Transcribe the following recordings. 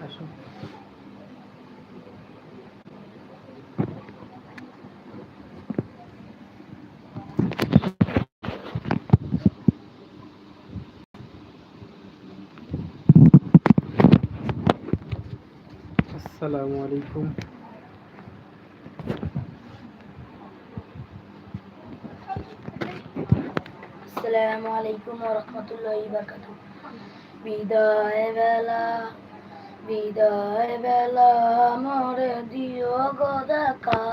আসুন আসসালামু আলাইকুম আসসালামু আলাইকুম রহমতুল্লাহি বারকাত বিদায় বেলা বিদায় বেলা মরে দিও গো দেখা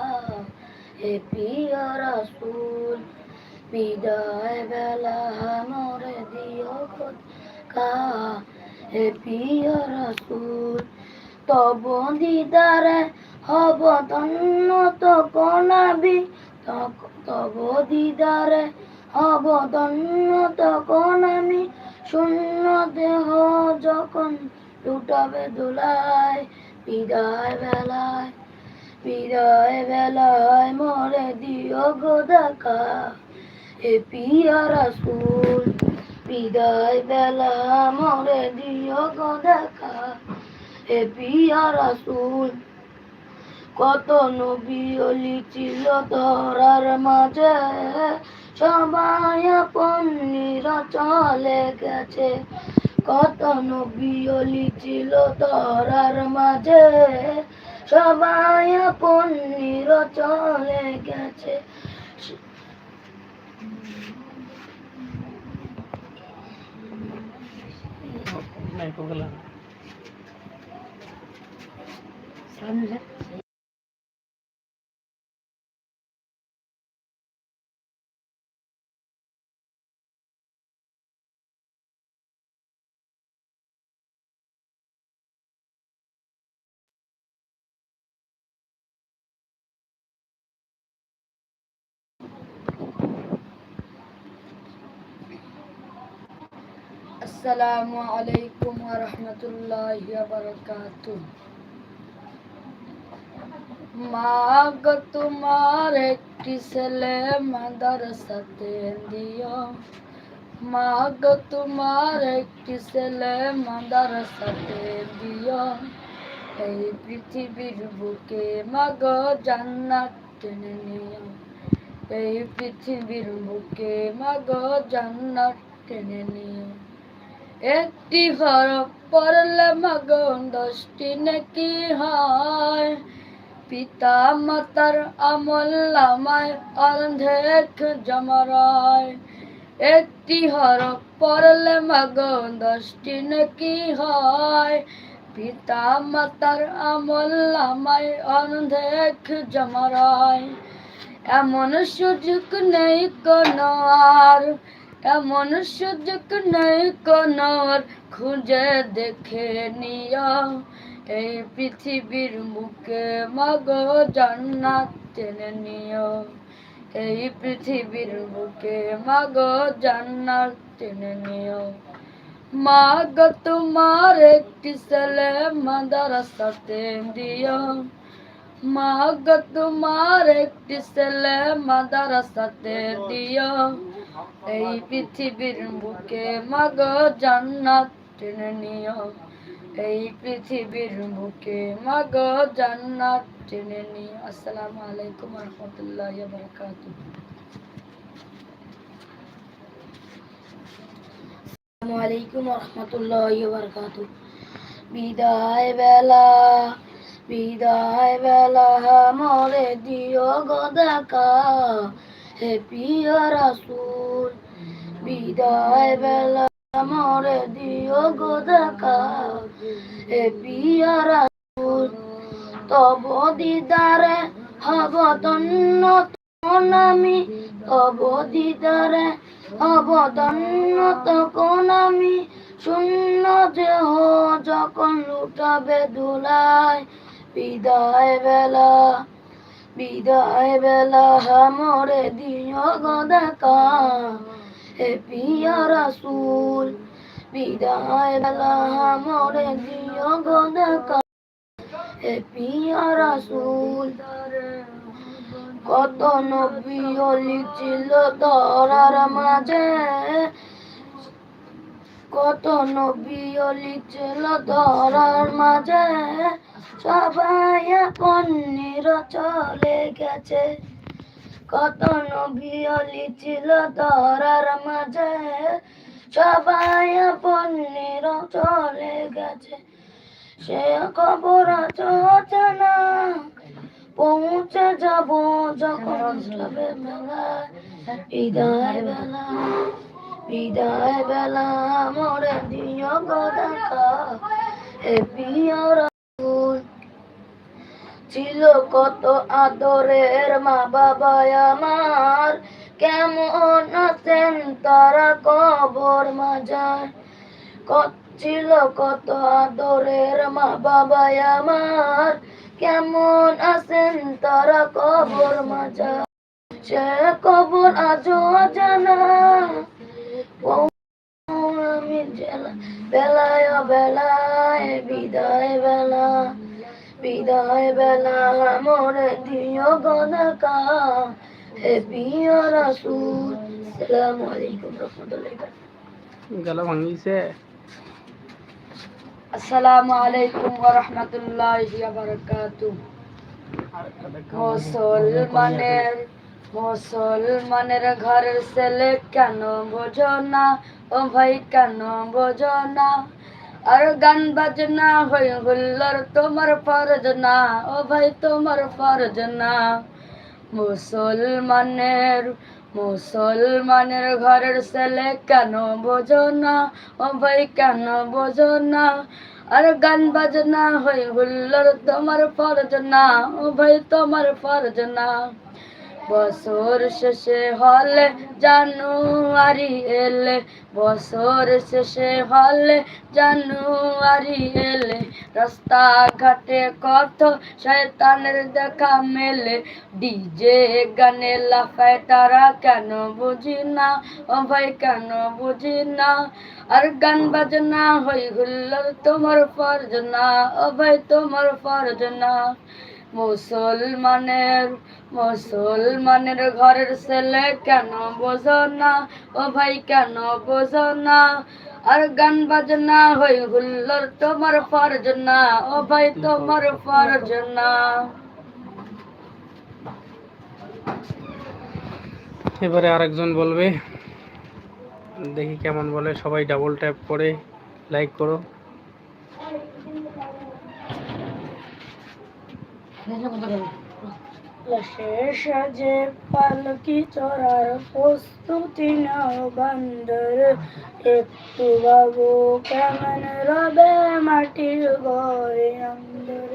হে প্রিয় রাসূল বিদায় বেলা মরে দিও গো দেখা হে প্রিয় রাসূল তব দিদারে হব ধন্য তো কোনাবি তব দিদারে হব ধন্য তখন আমি শূন্য দেহ যখন লুটাবে দোলায় বিদায় বেলায় বিদায় বেলায় মরে দিও গো দেখা হে পিয়া রাসূল বিদায় বেলা মরে দিও গো দেখা হে পিয়া রাসূল কত নবী অলি ছিল ধরার মাঝে। সবাই আপন চলে গেছে। কত নবী ছিল ধরার মাঝে? সবাই আপন নিরা চলে গেছে নাই কোগলা আসসালামু আলাইকুম ওয়া রাহমাতুল্লাহি ওয়া মাগ তোমার একটি ছেলে মাদ্রাসাতে দিও। মাগ তোমার একটি ছেলে মাদ্রাসাতে দিও। এই পৃথিবীর বুকে মাগ জান্নাত টেনে নিও। এই পৃথিবীর বুকে মাগ জান্নাত টেনে নিও। একটি হরফ পড়লে মাগ দশটি নাকি হয়। পিতা মাতার আমল নামায় অর্ধেক জমরায় একটি হরফ পড়লে মাগ দশটি নাকি হয়। পিতা মাতার আমল নামায় অর্ধেক জমরায় এমন সুযোগ নেই কোনো আর। এমন সুযোগ নেই খুঁজে দেখে নিও। এই পৃথিবীর মুখে মাগ জান্নাত টেনে নিও। এই পৃথিবীর বুকে মাগ জান্নাত টেনে নিও। মাগ তোমার একটি ছেলে মাদ্রাসাতে দিও। মাগ তোমার একটি ছেলে মাদ্রাসাতে দিও। এই পৃথিবীর বুকে মাগ জান্নাত টেনে নিও। এই পৃথিবীর বুকে মাগ জান্নাত টেনে নিও। আসসালামু আলাইকুম রহমতুল্লাহ আসসালামু আলাইকুম রহমতুল্লাহ বারকাতুহ বিদায় বেলা বিদায় বেলা মরে দিও গো দেখা। হে প্রিয় রাসূল, বিদায় বেলা মরে দিও গো দেখা। হে প্রিয় রাসূল, তব দিদারে হব ধন্য তখন আমি, তব দিদারে হব ধন্য তখন আমি। শূন্য দেহ যখন লুটাবে ধুলায়, বিদায় বেলা বিদায় বেলা মরে দিও গো দেখা। হে পিয়া রাসূল, বিদায় বেলা মরে দিও গদাকা হে পিয়া রাসূল, কত নবী অলি ছিল ধরার মাঝে। কত নবী অলি ছিল ধরার মাঝে। সবাই এখন চলে গেছে। কত নবী অলি ছিল ধরার মাঝে। সবাই আপন চলে গেছে। সে খবর আছে না। পৌঁছে যাব যখন যাবে মেলা। বিদায় বেলা বিদায় বেলা, মরে দিও গো দেখা। এ ছিল কত আদরের মা বাবা আমার। কেমন আছেন তারা কবর মাজার? ছিল কত আদরের মা বাবা আমার। কেমন আছেন তারা কবর মাজার? সে কবর আজও জানা আমি বেলায় বেলায় বিদায় বেলা। বিদায় বেলা মরে দিও গদকা। হে প্রিয় রাসূল আসসালামু আলাইকুম রহমতুল্লাহি গলা ভাঙিছে। আসসালামু আলাইকুম ওয়া রাহমাতুল্লাহি ওয়া বারাকাতুহু। মুসলমানের মুসলমানের ঘরের ছেলে কেন বোঝো না? ও ভাই কেন বোঝো না? আর গান বাজনা হই হুল্লোর তোমার ফরজ না ও ভাই তোমার ফরজ না মুসলমানের মুসলমানের ঘরের ছেলে কেন বোঝো না, ও ভাই কেন বোঝো না? আর গান বাজনা হই হুল্লোর তোমার ফরজ না ও ভাই তোমার ফরজ না বছর শেষে হলে জানুয়ারি এলে, বছর শেষে হলে জানুয়ারি এলে। রাস্তা ঘাটে কত শয়তানের দেখা মেলে। ডিজে গানে লাফায় তারা কেন বুঝি না? ও ভাই, কেন বুঝি না? আর গান বাজনা হই হুল্লোর তোমার ফরজ না ও ভাই, তোমার ফরজ না মুসলমানের মুসলমানের ঘরের ছেলে কেন বোঝো না? ও ভাই কেন বোঝো না? আর গান বাজনা হই হুল্লোর তোমার ফরজ না ও ভাই তোমার ফরজ না এবারে আরেকজন বলবে। দেখি কেমন বলে, সবাই ডাবল ট্যাপ করে লাইক করো। সাজে পালকি চড়ার প্রস্তুতি নাও বান্দর। একটু বাবু কেমন রবে মাটির ঘরে আন্দর।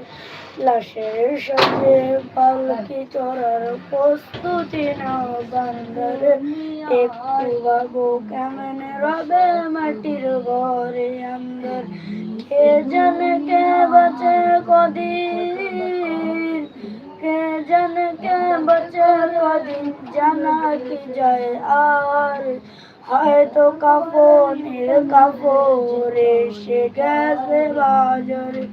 লাশের সাজে পালকি চড়ার প্রস্তুতি নাও বান্দর। একটু বাবু কেমন রবে মাটির ঘরে আন্দর। কে জানে কে বাঁচে কদিন? কে জানে কে বাঁচে কদিন জানা কি যায় আর? হয়তো কাপড়ের কাপড় এসে গেছে বাজারে।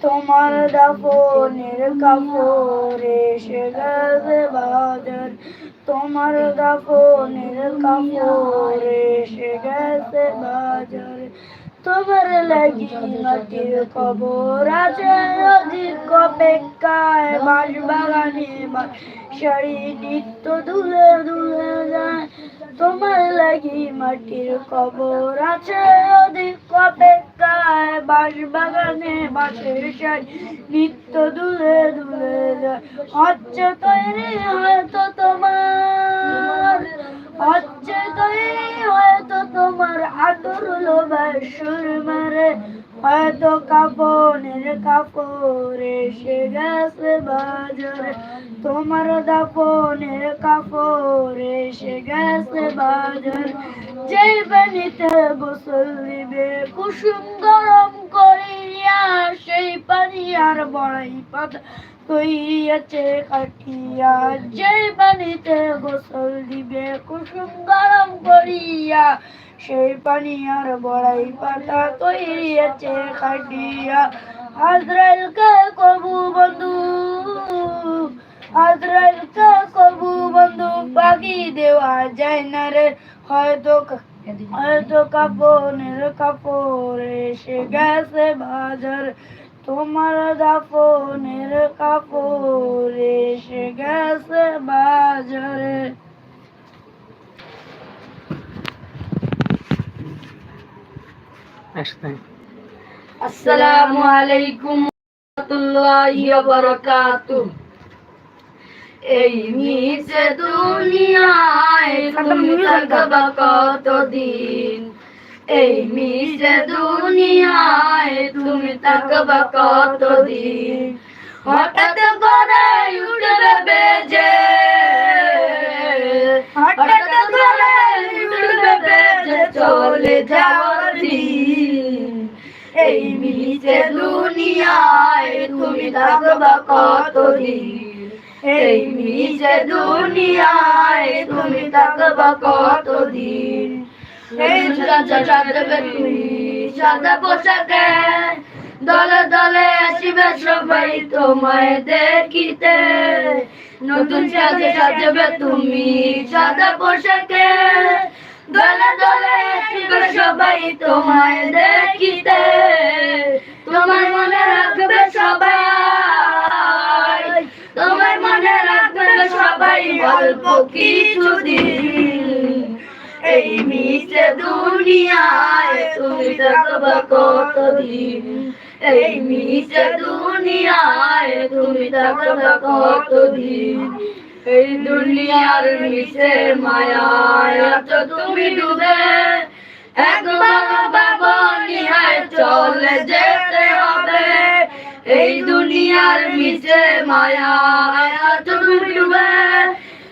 তোমার দাফনের কাপড় এসে গেছে বাজার। তোমার দাফনের কাপড় এসে গেছে বাজার। তোমার লাগি মাটির খবর আছে। অধিক অপেক্ষায় বাস বাগানে শাড়ি নিত্য দুলে দুলে যায়। তোমার লাগি মাটির খবর আছে। অধিক অপেক্ষায় বাস বাগানে বাসের শাড়ি নিত্য দুলে দুলে যায়। হচ্ছে তৈরি হয়তো তোমার। হচ্ছে তৈরি হয়তো তোমার আদর লোবার সুর মারে, হয়তো কাপনের কাপড় এসে গেছে বাজারে। তোমার দাপনের কাপড় সে গেছে বাজার। যেই পানিতে গোসল দিবে, কুসুম গরম করিয়া সেই পানি আর বড়াই পাতা আছে কাটিয়া যেই পানিতে গোসল দিবে, কুসুম গরম করিয়া, সেই পানি আর বড়াই পাতা আছে কাটিয়া। আজরাইলকে কবু বন্ধু, আজরাইলকে কবু বন্ধু পাখি দেওয়া যায় না রে। হয়তো হয়তো কাপনের কাপড় এসে গেছে বাজার। তোমার দাফনের কাপড় এসে গেছে বাজারে। আসসালামু আলাইকুম রহমতুল্লাহি ওয়া বারাকাতুহু এই মিছে দুনিয়ায় তুমি থাকবা কতদিন? এই মিছে দুনিয়ায় তুমি থাকবা কতদিন? হঠাৎ করে উঠবে বেজে। হঠাৎ করে উঠবে বেজে, চলে দিন। এই মিছে দুনিয়ায় তুমি থাকবা কতদিন? এই মিছে দুনিয়ায় তুমি থাকবা কতদিন? সাদা পোশাকে দলে দলে আসিবে সবাই তোমায় দেখিতে। নতুন সাজে সাজবে তুমি সাদা পোশাকে দলে দলে আসিবে সবাই তোমায় দেখিতে। তোমার মনে রাখবে সবাই, তোমার মনে রাখবে সবাই অল্প কিছুদিন। এই মিছে দুনিয়ায় তুমি থাকবা কতদিন? এই মিছে দুনিয়ায় তুমি থাকবা কতদিন? এই দুনিয়ার মিছে মায়ায় আছো তুমি ডুবে। একবার বাবা চলে যেতে হবে। এই দুনিয়ার মিছে মায়ায় তুমি ডুবে।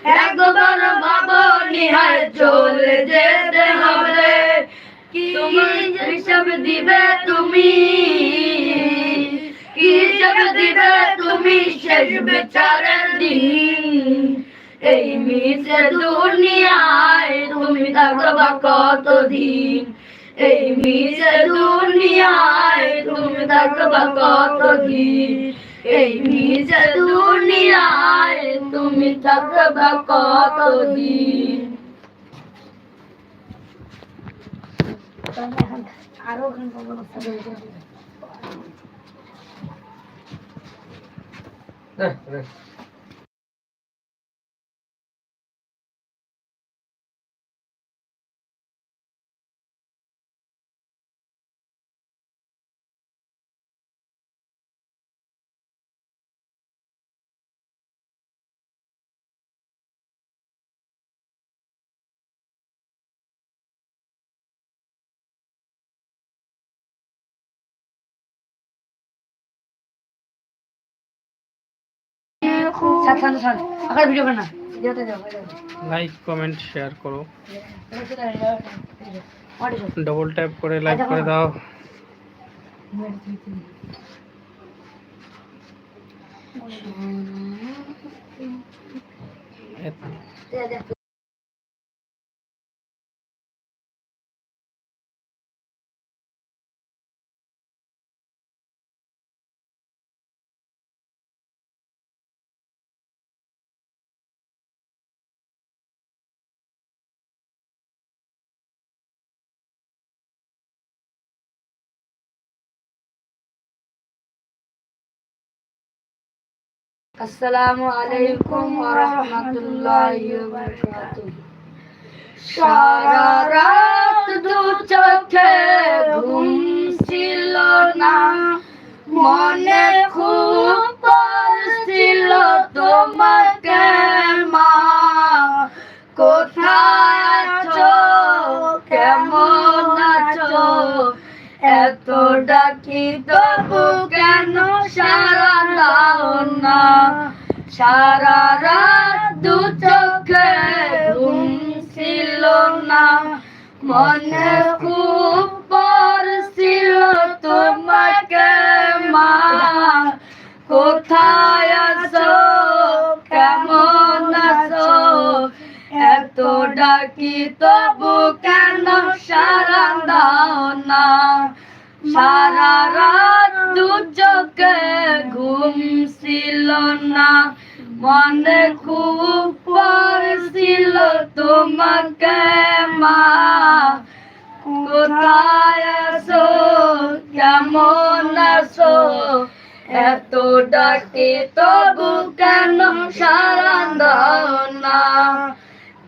একবার বাবা নিহায় চলে যেতে হবে। কি হিসাব দিবে তুমি? কি হিসাব দিবে তুমি শেষ বিচারের দিন? এই মিছে দুনিয়ায় তুমি থাকবা কতদিন? এই মিছে দুনিয়ায় তুমি থাকবা কতদিন? এই মিছে দুনিয়ায় তুমি থাকবা কতদিন? আরও সাবধান সাবধান আকার ভিডিও কর। না লাইক কমেন্ট শেয়ার করো ডবল ট্যাপ করে লাইক করে দাও। এত- আসসালামু আলাইকুম রাহমাতুল্লাহি সারা রাত দু চোখে ঘুম ছিল না, মনে খুব পড়ছিল তোমাকে মা। কোথায় এত ডাকি, তবু কেন সারা দাও না? সারা রাত দু চোখে ঘুম ছিল না। মনে খুব পড়ছিল তোমাকে মা। কোথায় আছো? কেমন আছো? এত ডাকি, তবু কেন সারা দাও না? সারা রাত দু চোখে ঘুম ছিল না। মনে খুব পড়ছিল তোমাকে মা, কোথায় আছো? কেমন আছো? এত ডাকে তবু কেন সারা দাও না?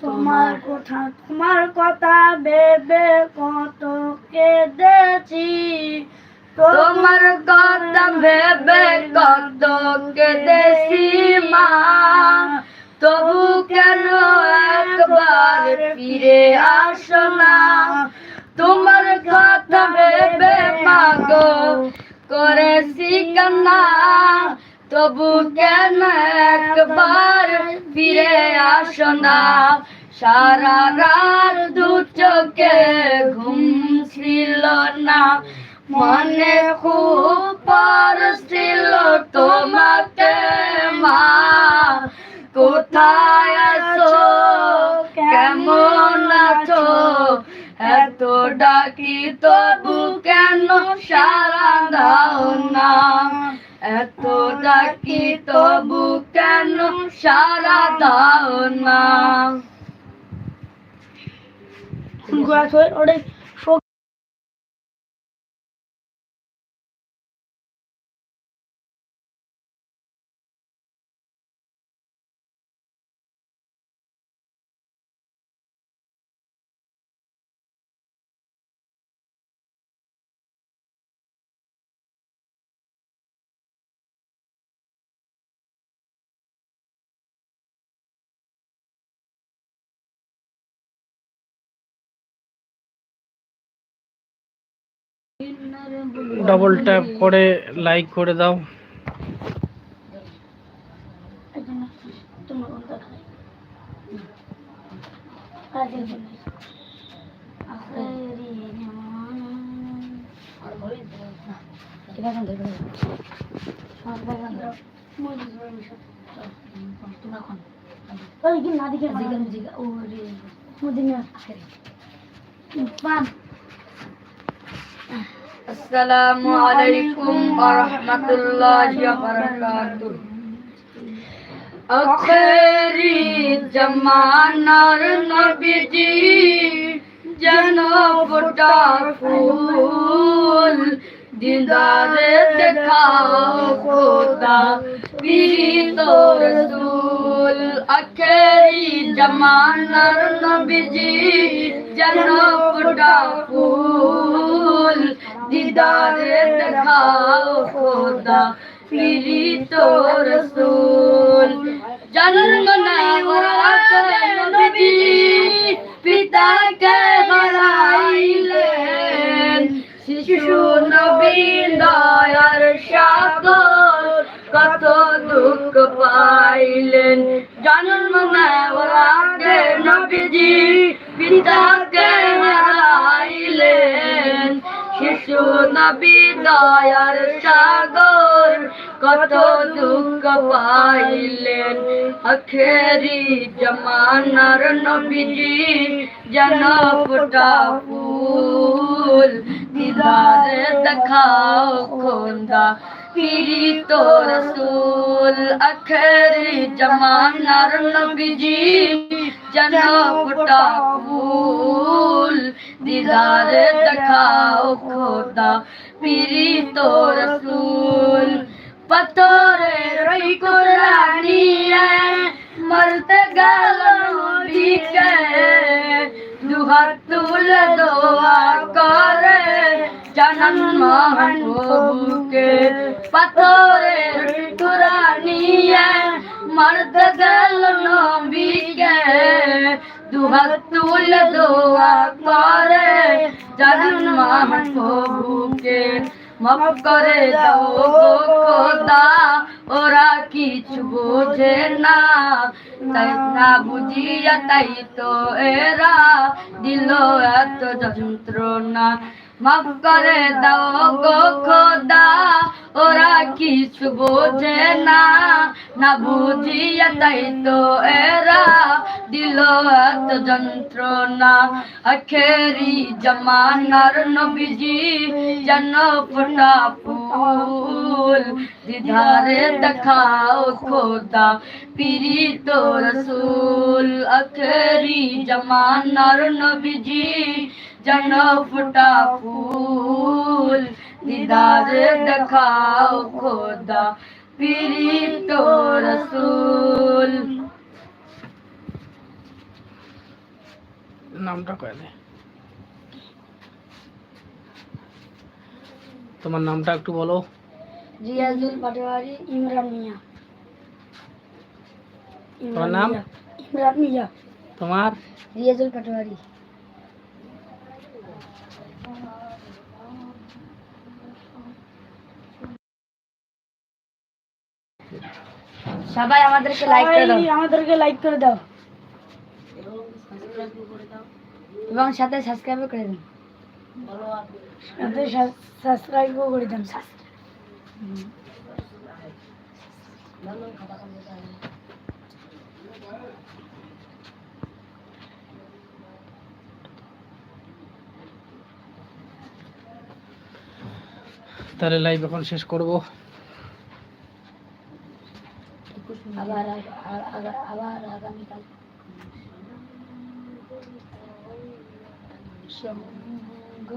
তোমার কথা তোমার কথা ভেবে কত কেঁদেছি। তোমার কথা ভেবে কত কেঁদেছি, মা। তবু কেন একবার ফিরে আসো না? তোমার কথা ভেবে মাগো, করেছি কান্না। তবু কেন একবার ফিরে আসো না? সারা রাত দু চোখে ঘুম ছিল না। মনে খুব পড়ছিল তোমাকে মা। কোথায় আছো? কেমন আছো? এত ডাকি তবু কেন সারা দাও না? এত ডাকি তবু কেন সারা দাও না? গাছ ডবল ট্যাপ করে লাইক করে দাও। না দিকে ও রে মদিনা আখেরি পান আসসালামু আলাইকুম ওয়া রাহমাতুল্লাহি ওয়া বারাকাতুহু আখেরি জামানার নবীজি যেন ফোটা ফুল দিদারে দেখাও খোদা পীরিত রসুল আখেরি জমানার নবীজি যেন ফুটা ফুল। দিদারে দেখাও খোদা পীরিত রসুল। জন্ম নাই ওরা নবীজি, পিতাকে হারাইলেন পাইলেন। নেওয়ার আগে নবীজি পিতাকে হারাইলেন। শিশু নবী দয়ার সাগর কত দুঃখ পাইলেন। আখেরি জমানার নবীজি যেন ফোটা ফুল। দিদারে দেখাও খোদা পীড়িত রসুল। আখেরি জমানার নবীজি যেন ফোটা ফুল দিদারে দেখাও খোদা পীড়িত রসুল পতরে রই কোরআনিয়ে মরতে গেল নবীকে দুহাত তুলে দোয়া করে জানান মহানবুকে পাথরে কোরআনিয়ে মরতে গেল নবীকে। দুহাত তুলে দোয়া করে জানান মহানবুকে মাফ করে দাও খোদা, ওরা কিছু বোঝে না। তাই না বুঝিয়া তাই তো এরা দিল এত যন্ত্রণা। মাফ করে দাও গো খোদা, ওরা কিছু বোঝে না। না বুঝিয়া তাই তো এরা দিল এত যন্ত্রণা। আখেরি জমানার নবীজি যেন ফোটা ফুল। দিধারে দেখাও খোদা পিরি তো রসুল। আখেরি জমানার নবীজি যেন ফোটা ফুল দিদারে দেখাও খোদা পিরি রসুল। নামটা কয়ে তোমার নামটা একটু বলো। রিয়াজুল পাটোয়ারি ইমরান মিয়া। তোমার নাম? ইমরান মিয়া। তোমার? রিয়াজুল পাটোয়ারি। সবাই আমাদেরকে লাইক করে দাও। আমাদেরকে লাইক করে দাও। এবং সাথে সাবস্ক্রাইব করে দিন সাথে সাবস্ক্রাইবও করে দেন তাহলে লাইভ এখন শেষ করব আবার আবার আগামীকাল। সঙ্গ